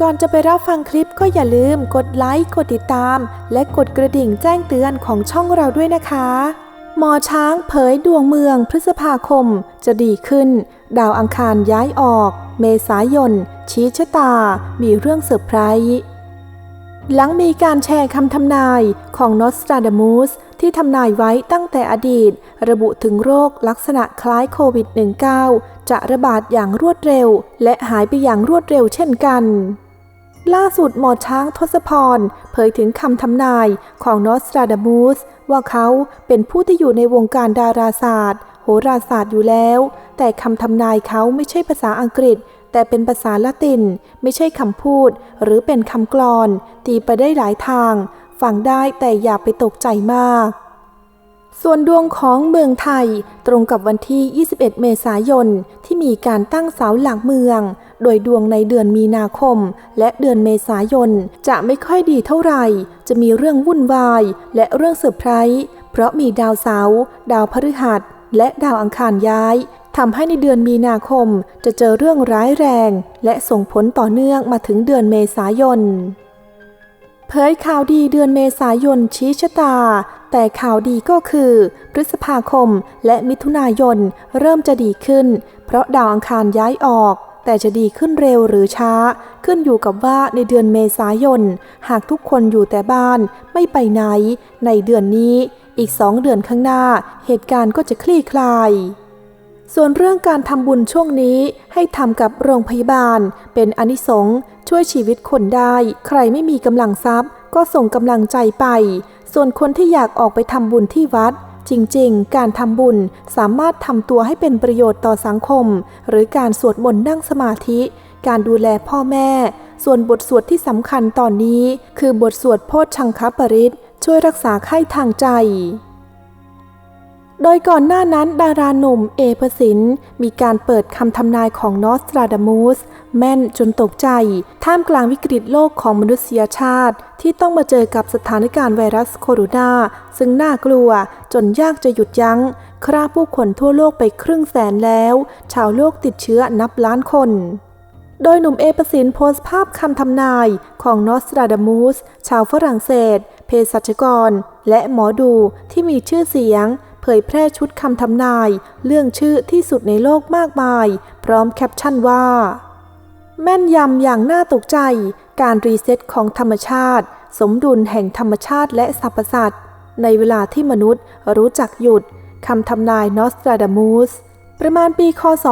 ก่อนจะไปรับฟังคลิปก็อย่าลืมกดไลค์กดติดตาม และกดกระดิ่งแจ้งเตือนของช่องเราด้วยนะคะ หมอช้างเผยดวงเมืองพฤษภาคมจะดีขึ้น ดาวอังคารย้ายออก เมษายน ชี้ชะตา มีเรื่องเซอร์ไพรส์ หลังมีการแชร์คำทำนายของนอสตราดามูสที่ทำนายไว้ตั้งแต่อดีต ระบุถึงโรคลักษณะคล้ายโควิด -19 จะระบาดอย่างรวดเร็ว และหายไปอย่างรวดเร็วเช่นกัน ล่าสุดหมอช้างทศพร เผยถึงคำทำนายของนอสตราดามูสว่าเขาเป็นผู้ที่อยู่ในวงการดาราศาสตร์ โหราศาสตร์อยู่แล้ว แต่คำทำนายเขาไม่ใช่ภาษาอังกฤษ แต่เป็นภาษาละตินไม่ใช่คำพูด หรือเป็นคำกลอน ตีไปได้หลายทาง ฟังได้แต่อย่าไปตกใจมาก ส่วนดวงของเมืองไทยตรงกับวันที่ 21 เมษายน ที่มีการตั้งเสาหลักเมือง โดยดวงในเดือนมีนาคม และเดือนเมษายน จะไม่ค่อยดีเท่าไหร่ จะมีเรื่องวุ่นวาย และเรื่องเซอร์ไพรส์เพราะมีดาวเสาร์ดาวพฤหัสและดาวอังคารย้าย ทำให้ในเดือนมีนาคมจะเจอเรื่องร้ายแรง และส่งผลต่อเนื่องมาถึงเดือนเมษายน เผยข่าวดีเดือนเมษายนชี้ชะตา แต่ข่าวดีก็คือ พฤษภาคมและมิถุนายนเริ่มจะดีขึ้น เพราะดาวอังคารย้ายออก แต่จะดีขึ้นเร็วหรือช้า ขึ้นอยู่กับว่าในเดือนเมษายน หากทุกคนอยู่แต่บ้านไม่ไปไหน ในเดือนนี้ อีกสองเดือนข้างหน้า เหตุการณ์ก็จะคลี่คลาย ส่วนเรื่องการทำบุญช่วงนี้ให้ทำกับโรงพยาบาล เป็นอนิสงส์ช่วยชีวิตคนได้ ใครไม่มีกำลังทรัพย์ ก็ส่งกำลังใจไป ส่วนคนที่อยากออกไปทำบุญที่วัด จริงๆ การทำบุญสามารถทำตัวให้เป็นประโยชน์ต่อสังคม หรือการสวดมนต์นั่งสมาธิ การดูแลพ่อแม่ ส่วนบทสวดที่สำคัญตอนนี้ คือบทสวดโพชชังคปริตช่วยรักษาไข้ทางใจ โดยก่อนหน้านั้นดาราหนุ่มเอพสินมีการเปิดคำทำนายของนอสตราดามูสแม่นจนตกใจ ท่ามกลางวิกฤตโลกของมนุษยชาติ ที่ต้องมาเจอกับสถานการณ์ไวรัสโคโรนา ซึ่งน่ากลัวจนยากจะหยุดยัง้งฆ่าผู้คนทั่วโลกไปครึ่งแสนแล้ว ชาวโลกติดเชื้อนับล้านคน โดยหนุ่มเอประสินโพสต์ภาพคำทำนายของนอสตราดามูสชาวฝรั่งเศส เภสัชกร และหมอดูที่มีชื่อเสียง ยแพร่ชุดคำทำนาย เรื่องชื่อที่สุดในโลกมากมาย พร้อมแคปชั่นว่า แม่นยำอย่างน่าตกใจ การรีเซ็ตของธรรมชาติ สมดุลแห่งธรรมชาติและสรรพสัตว์ ในเวลาที่มนุษย์รู้จักหยุดคำทำนายนอสตราดามูสประมาณปีคศ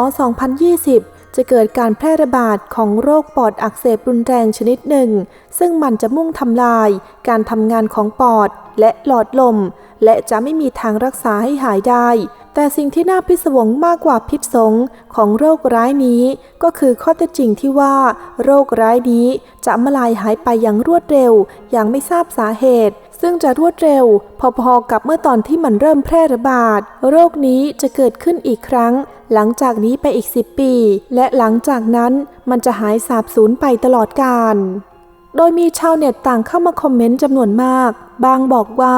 2020 จะเกิดการแพร่ระบาดของโรคปอดอักเสบรุนแรงชนิดหนึ่ง ซึ่งมันจะมุ่งทำลายการทำงานของปอดและหลอดลม และจะไม่มีทางรักษาให้หายได้ แต่สิ่งที่น่าพิศวงมากกว่าพิษสงของโรคร้ายนี้ ก็คือข้อเท็จจริงที่ว่า โรคร้ายนี้จะมาลายหายไปอย่างรวดเร็ว อย่างไม่ทราบสาเหตุ ซึ่งจะรวดเร็ว พอๆกับเมื่อตอนที่มันเริ่มแพร่ระบาด โรคนี้จะเกิดขึ้นอีกครั้ง หลังจากนี้ไปอีก 10 ปี และหลังจากนั้นมันจะหายสาบสูญไปตลอดกาลโดยมีชาวเน็ตต่างเข้ามาคอมเมนต์จำนวนมาก บางบอกว่า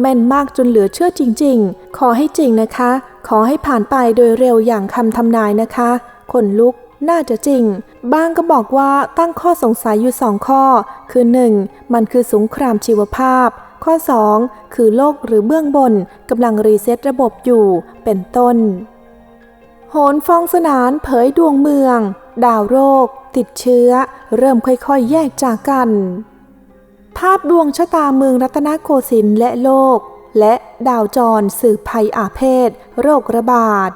แม่นมากจนเหลือเชื่อจริง ๆ ขอให้จริงนะคะ ขอให้ผ่านไปโดยเร็วอย่างคำทำนายนะคะ ขนลุก น่าจะจริงบางก็บอกว่าตั้งข้อสงสัยอยู่สองข้อ คือ 1. มันคือสงครามชีวภาพ ข้อ 2. คือโลกหรือเบื้องบนกำลังรีเซ็ตระบบอยู่ เป็นต้น โหนฟองสนานเผยดวงเมือง ดาวโรค ติดเชื้อ เริ่มค่อยๆ แยกจากกัน ภาพดวงชะตาเมืองรัตนโกสินทร์และโลก และดาวจรสืบภัยอาเพศ โรคระบาด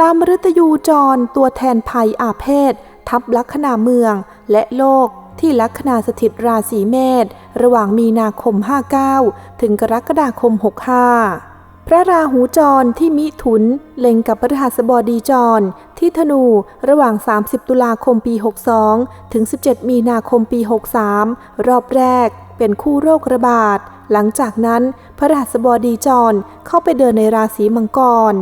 ดาวมฤตยูจรตัวแทนภัยอาเพศ ทับลัคนาเมืองและโลกที่ลัคนาสถิตราศีเมษระหว่างมีนาคม 59 ถึงกรกฎาคม 65 พระราหูจรที่มิถุน เล็งกับพฤหัสบดีจร ที่ธนูระหว่าง 30 ตุลาคมปี 62 ถึง 17 มีนาคมปี 63 รอบแรกเป็นคู่โรคระบาด หลังจากนั้นพระหัสบดีจรเข้าไปเดินในราศีมังกร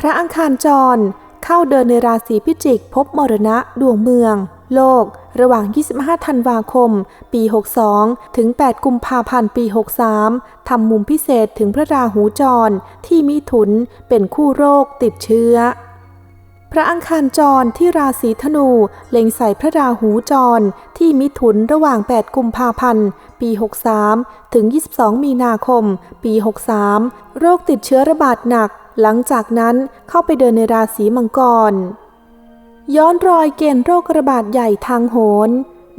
พระอังคารจร เข้าเดินในราศีพิจิก พบมรณะดวงเมือง โลก ระหว่าง 25 ธันวาคม ปี 62 ถึง 8 กุมภาพันธ์ปี 63 ทำมุมพิเศษถึงพระราหูจร ที่มิถุนเป็นคู่โรคติดเชื้อพระอังคารจรที่ราศีธนูเล็งใส่พระราหูจรที่มิถุนระหว่าง 8 กุมภาพันธ์ ปี 63 ถึง 22 มีนาคม ปี 63 โรคติดเชื้อระบาดหนัก หลังจากนั้นเข้าไปเดินในราศีมังกร ย้อนรอยเกณฑ์โรคระบาดใหญ่ทางโหน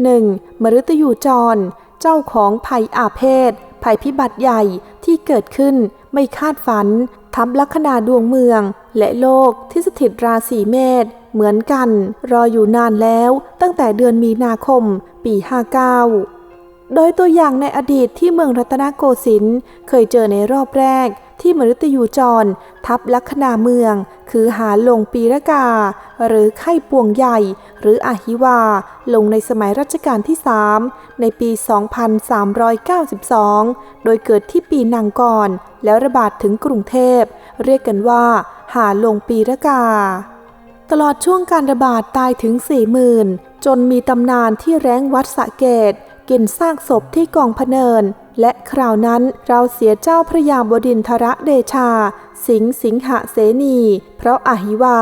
1. มฤตยูจร เจ้าของภัยอาเพศ ภัยพิบัติใหญ่ที่เกิดขึ้นไม่คาดฝัน ทับลัคนาดวงเมือง และโลกที่สถิตราศีเมษเหมือนกัน รออยู่นานแล้วตั้งแต่เดือนมีนาคม ปี 59 โดยตัวอย่างในอดีตที่เมืองรัตนโกสินทร์เคยเจอในรอบแรก ที่มฤตยูจร ทับลัคนาเมือง คือหาลงปีรกา หรือไข้ปวงใหญ่ หรืออหิวา ลงในสมัยรัชกาลที่ 3 ในปี 2392 โดยเกิดที่ปีนังกร แล้วระบาดถึงกรุงเทพ เรียกกันว่า หาลงปีรกา ตลอดช่วงการระบาดตายถึง 40,000 จนมีตำนานที่แร้งวัดสะเกตกินซากศพที่กองพเนิน และคราวนั้นเราเสียเจ้าพระยาบดินทระเดชา สิงห์สิงหเสนี เพราะอหิวา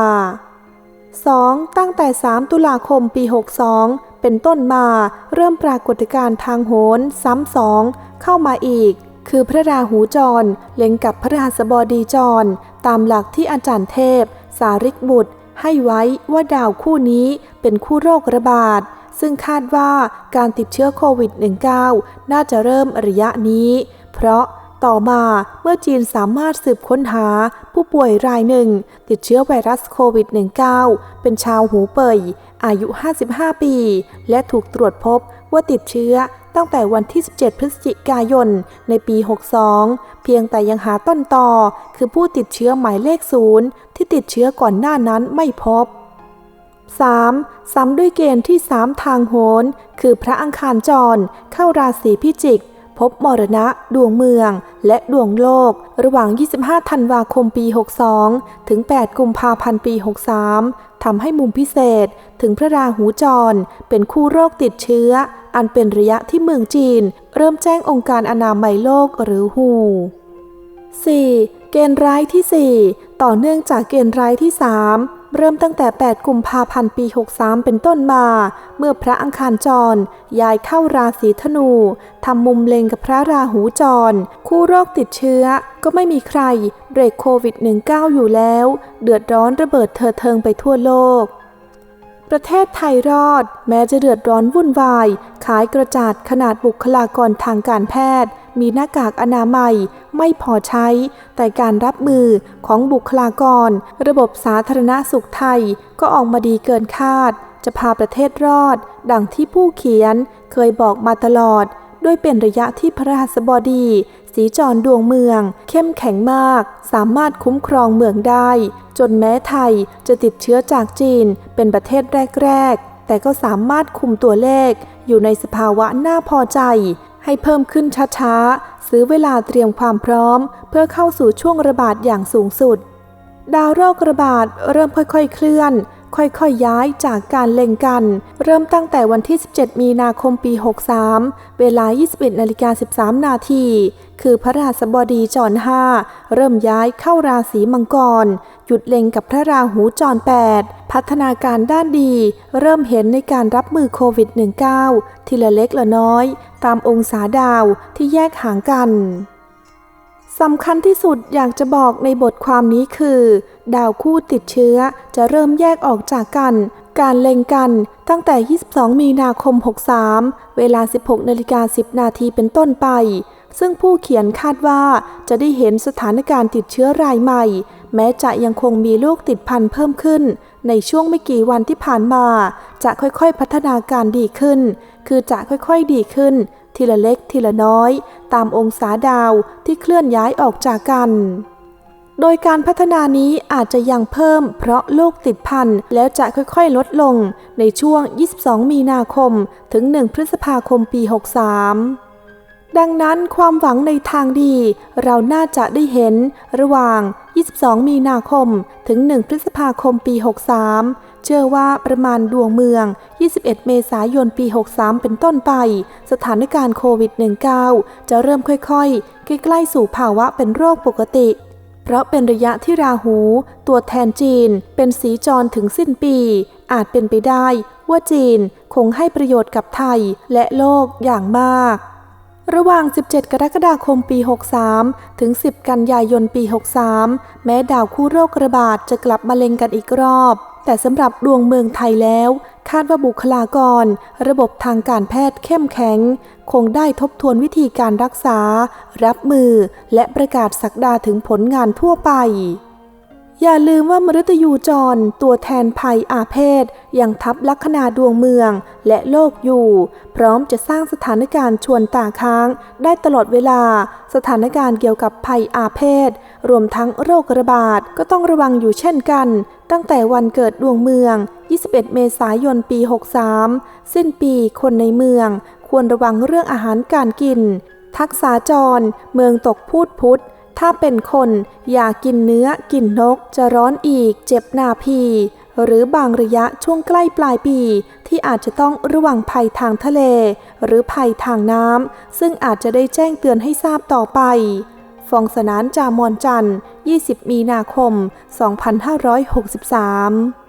2. ตั้งแต่ 3 ตุลาคมปี 62 เป็นต้นมาเริ่มปรากฏการณ์ทางโหนซ้ำสองเข้ามาอีก คือพระราหูจร เล็งกับพระราสบดีจร ตามหลักที่อาจารย์เทพ สาริกบุตร ให้ไว้ว่าดาวคู่นี้เป็นคู่โรคระบาด ซึ่งคาดว่าการติดเชื้อโควิด -19 น่าจะเริ่มระยะนี้ เพราะต่อมาเมื่อจีนสามารถสืบค้นหาผู้ป่วยรายหนึ่ง ติดเชื้อไวรัสโควิด -19 เป็นชาวหูเป่ย อายุ 55 ปี และถูกตรวจพบว่าติดเชื้อตั้งแต่วันที่ 17 พฤศจิกายน ในปี 62 เพียงแต่ยังหาต้นต่อคือผู้ติดเชื้อหมายเลขศูนย์ที่ติดเชื้อก่อนหน้านั้นไม่พบ 3. ซ้ำด้วยเกณฑ์ที่ 3 ทางโหน คือพระอังคารจร เข้าราศีพิจิก พบมรณะ ดวงเมือง และดวงโลก ระหว่าง 25 ธันวาคมปี 62 ถึง 8 กุมภาพันธ์ปี 63 ทำให้มุมพิเศษถึงพระราหูจร เป็นคู่โรคติดเชื้อ อันเป็นระยะที่เมืองจีน เริ่มแจ้งองค์การอนามัยโลกหรือฮู 4. เกณฑ์ร้ายที่ 4 ต่อเนื่องจากเกณฑ์ร้ายที่ 3 เริ่มตั้งแต่ 8 กุมภาพันธ์ปี 63 เป็นต้นมา เมื่อพระอังคารจรย้ายเข้าราศีธนูทำมุมเล็งกับพระราหูจร คู่โรคติดเชื้อ ก็ไม่มีใครเบรกโควิด -19 อยู่แล้ว เดือดร้อนระเบิดเถิดเทิงไปทั่วโลก ประเทศไทยรอด แม้จะเดือดร้อนวุ่นวาย ขายกระจาดขนาดบุคลากรทางการแพทย์ มีหน้ากากอนามัยไม่พอใช้ แต่การรับมือของบุคลากร ระบบสาธารณสุขไทยก็ออกมาดีเกินคาด จะพาประเทศรอด ดังที่ผู้เขียนเคยบอกมาตลอด ด้วยเป็นระยะที่พระราสบดี สีจรดวงเมือง เข้มแข็งมาก สามารถคุ้มครองเมืองได้ จนแม้ไทยจะติดเชื้อจากจีนเป็นประเทศแรก ๆ แต่ก็สามารถคุมตัวเลขอยู่ในสภาวะน่าพอใจ ให้เพิ่มขึ้นช้าๆ ซื้อเวลาเตรียมความพร้อม เพื่อเข้าสู่ช่วงระบาดอย่างสูงสุด ดาวโรคระบาดเริ่มค่อยๆเคลื่อน ค่อยๆย้ายจากการเล็งกัน เริ่มตั้งแต่วันที่ 17 มีนาคมปี 63 เวลา 21นาฬิกา13 นาที คือพระราสบดีจร5เริ่มย้ายเข้าราศีมังกร หยุดเล็งกับพระราหูจร8พัฒนาการด้านดี เริ่มเห็นในการรับมือโควิด -19 ทีละเล็กละน้อย ตามองศาดาวที่แยกห่างกัน สำคัญที่สุดอยากจะบอกในบทความนี้คือ ดาวคู่ติดเชื้อจะเริ่มแยกออกจากกัน การเล็งกันตั้งแต่ 22 มีนาคม 63 เวลา 16นาฬิกา10 นาทีเป็นต้นไป ซึ่งผู้เขียนคาดว่าจะได้เห็นสถานการณ์ติดเชื้อรายใหม่ แม้จะยังคงมีโรคติดพันเพิ่มขึ้น ในช่วงไม่กี่วันที่ผ่านมา จะค่อยๆพัฒนาการดีขึ้น คือจะค่อยๆดีขึ้น ทีละเล็กทีละน้อย ตามองศาดาวที่เคลื่อนย้ายออกจากกัน โดยการพัฒนานี้อาจจะยังเพิ่มเพราะโรคติดพันแล้วจะค่อยๆลดลงในช่วง 22 มีนาคม ถึง 1 พฤษภาคมปี 63ดังนั้นความหวังในทางดี เราน่าจะได้เห็นระหว่าง 22 มีนาคม ถึง 1 พฤษภาคมปี 63 เชื่อว่าประมาณดวงเมือง 21 เมษายน ปี 63 เป็นต้นไป สถานการณ์โควิด -19 จะเริ่มค่อยๆ ใกล้ๆสู่ภาวะเป็นโรคปกติ เพราะเป็นระยะที่ราหู ตัวแทนจีน เป็นสีจรถึงสิ้นปี อาจเป็นไปได้ว่าจีนคงให้ประโยชน์กับไทยและโลกอย่างมากระหว่าง 17 กรกฎาคม ปี 63 ถึง 10 กันยายน ปี 63 แม้ดาวคู่โรคระบาดจะกลับมาเล็งกันอีกรอบ แต่สำหรับดวงเมืองไทยแล้ว คาดว่าบุคลากร ระบบทางการแพทย์เข้มแข็ง คงได้ทบทวนวิธีการรักษา รับมือ และประกาศสักดาถึงผลงานทั่วไป อย่าลืมว่ามฤตยูจรตัวแทนภัยอาเพศ ยังทับลัคนาดวงเมืองและโลกอยู่ พร้อมจะสร้างสถานการณ์ชวนตาค้าง ได้ตลอดเวลา สถานการณ์เกี่ยวกับภัยอาเพศ รวมทั้งโรคระบาดก็ต้องระวังอยู่เช่นกัน ตั้งแต่วันเกิดดวงเมือง 21 เมษายน ปี 63 สิ้นปีคนในเมือง ควรระวังเรื่องอาหารการกิน ทักษาจร เมืองตกพูดพุทธ ถ้าเป็นคนอย่ากินเนื้อกินนกจะร้อนอีกเจ็บหนาพี หรือบางระยะช่วงใกล้ปลายปี ที่อาจจะต้องระวังภัยทางทะเล หรือภัยทางน้ำซึ่งอาจจะได้แจ้งเตือนให้ทราบต่อไป ฟองสนานจามอนจันทร์ 20 มีนาคม 2563